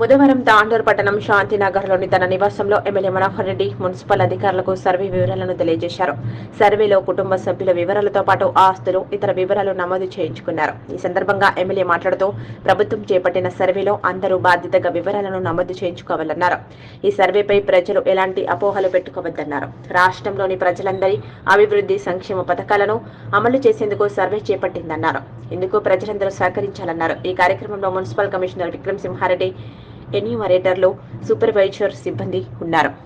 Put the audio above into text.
బుధవారం తాండూరు పట్టణం శాంతినగర్లోని తన నివాసంలో ఎమ్మెల్యే మనోహర్ రెడ్డి మున్సిపల్ అధికారులకు సర్వే వివరాలను తెలియజేశారు. సర్వేలో కుటుంబ సభ్యుల వివరాలతో పాటు ఆస్తులు ఇతర వివరాలు నమోదు చేయించుకున్నారు. ఈ సందర్భంగా ఎమ్మెల్యే మాట్లాడుతూ ప్రభుత్వం చేపట్టిన సర్వేలో అందరూ బాధ్యతగా వివరాలను నమోదు చేయించుకోవాలన్నారు. ఈ సర్వేపై ప్రజలు ఎలాంటి అపోహలు పెట్టుకోవద్దన్నారు. రాష్ట్రంలోని ప్రజలందరి అభివృద్ధి సంక్షేమ పథకాలను అమలు చేసేందుకు సర్వే చేపట్టిందన్నారు. ఇందుకు ప్రజలందరూ సహకరించాలన్నారు. ఈ కార్యక్రమంలో మున్సిపల్ కమిషనర్ విక్రమ్ సింహారెడ్డి ఎన్యూమరేటర్లు సూపర్వైజర్ సిబ్బంది ఉన్నారు.